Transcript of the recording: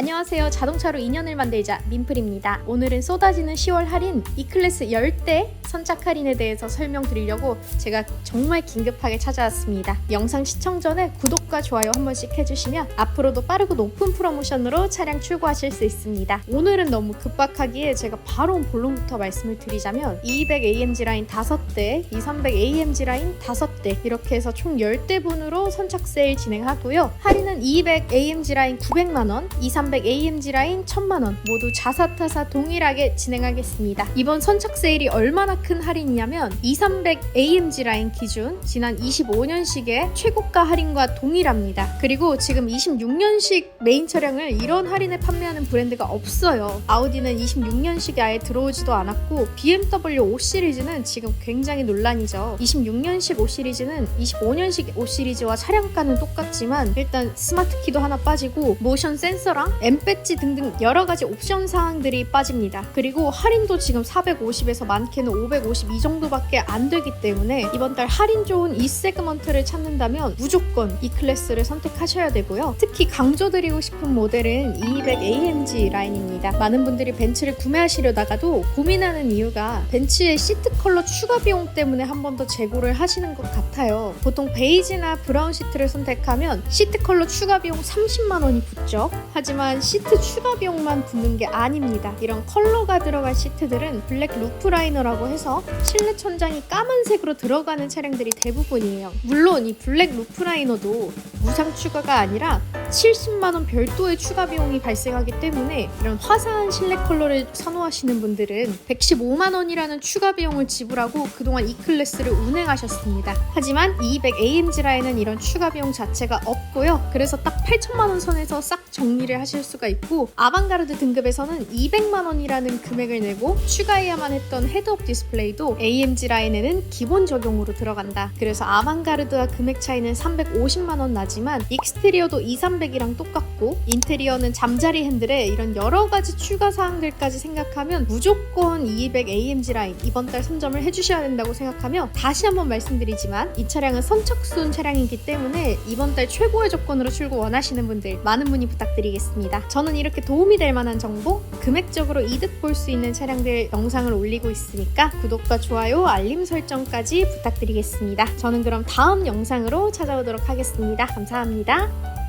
안녕하세요. 자동차로 인연을 만들자 민플입니다. 오늘은 쏟아지는 10월 할인 E클래스 10대 선착 할인에 대해서 설명드리려고 제가 정말 긴급하게 찾아왔습니다. 영상 시청 전에 구독과 좋아요 한 번씩 해주시면 앞으로도 빠르고 높은 프로모션으로 차량 출고하실 수 있습니다. 오늘은 너무 급박하기에 제가 바로 본론부터 말씀을 드리자면 200 AMG 라인 5대, 2300 AMG 라인 5대 이렇게 해서 총 10대 분으로 선착 세일 진행하고요. 할인은 200 AMG 라인 900만원, 2300 AMG 라인 1000만원 모두 자사타사 동일하게 진행하겠습니다. 이번 선착 세일이 얼마나 큰 할인이냐면 2300 AMG 라인 기준 지난 25년식의 최고가 할인과 동일합니다. 그리고 지금 26년식 메인 차량을 이런 할인에 판매하는 브랜드가 없어요. 아우디는 26년식이 아예 들어오지도 않았고 BMW 5 시리즈는 지금 굉장히 논란이죠. 26년식 5 시리즈는 25년식 5 시리즈와 차량가는 똑같지만 일단 스마트 키도 하나 빠지고 모션 센서랑 M 배지 등등 여러 가지 옵션 사항들이 빠집니다. 그리고 할인도 지금 450에서 많게는 552 정도밖에 안 되기 때문에 이번 달 할인 좋은 이 세그먼트를 찾는다면 무조건 이 클래스를 선택하셔야 되고요. 특히 강조드리고 싶은 모델은 200 AMG 라인입니다. 많은 분들이 벤츠를 구매하시려다가도 고민하는 이유가 벤츠의 시트 컬러 추가 비용 때문에 한 번 더 재고를 하시는 것 같아요. 보통 베이지나 브라운 시트를 선택하면 시트 컬러 추가 비용 30만 원이 붙죠. 하지만 시트 추가 비용만 붙는 게 아닙니다. 이런 컬러가 들어간 시트들은 블랙 루프 라이너라고 해서 실내 천장이 까만색으로 들어가는 차량들이 대부분이에요. 물론 이 블랙 루프 라이너도 무상 추가가 아니라 70만 원 별도의 추가 비용이 발생하기 때문에 이런 화사한 실내 컬러를 선호하시는 분들은 115만 원이라는 추가 비용을 지불하고 그동안 이 클래스를 운행하셨습니다. 하지만 200 AMG 라인은 이런 추가 비용 자체가 없고요. 그래서 딱 8천만 원 선에서 싹 정리를 하실 수가 있고 아방가르드 등급에서는 200만 원이라는 금액을 내고 추가해야만 했던 헤드업 디스플레이도 AMG 라인에는 기본 적용으로 들어간다. 그래서 아방가르드와 금액 차이는 350만 원 나지만 익스테리어도 2, 300이랑 똑같고 인테리어는 잠자리 핸들에 이런 여러 가지 추가 사항들까지 생각하면 무조건 200 AMG 라인 이번 달 선점을 해주셔야 된다고 생각하며 다시 한번 말씀드리지만 이 차량은 선착순 차량이기 때문에 이번 달 최고의 조건으로 출고 원하시는 분들 많은 문의 부탁드리겠습니다. 저는 이렇게 도움이 될 만한 정보, 금액적으로 이득 볼 수 있는 차량들 영상을 올리고 있으니까 구독과 좋아요, 알림 설정까지 부탁드리겠습니다. 저는 그럼 다음 영상으로 찾아오도록 하겠습니다. 감사합니다.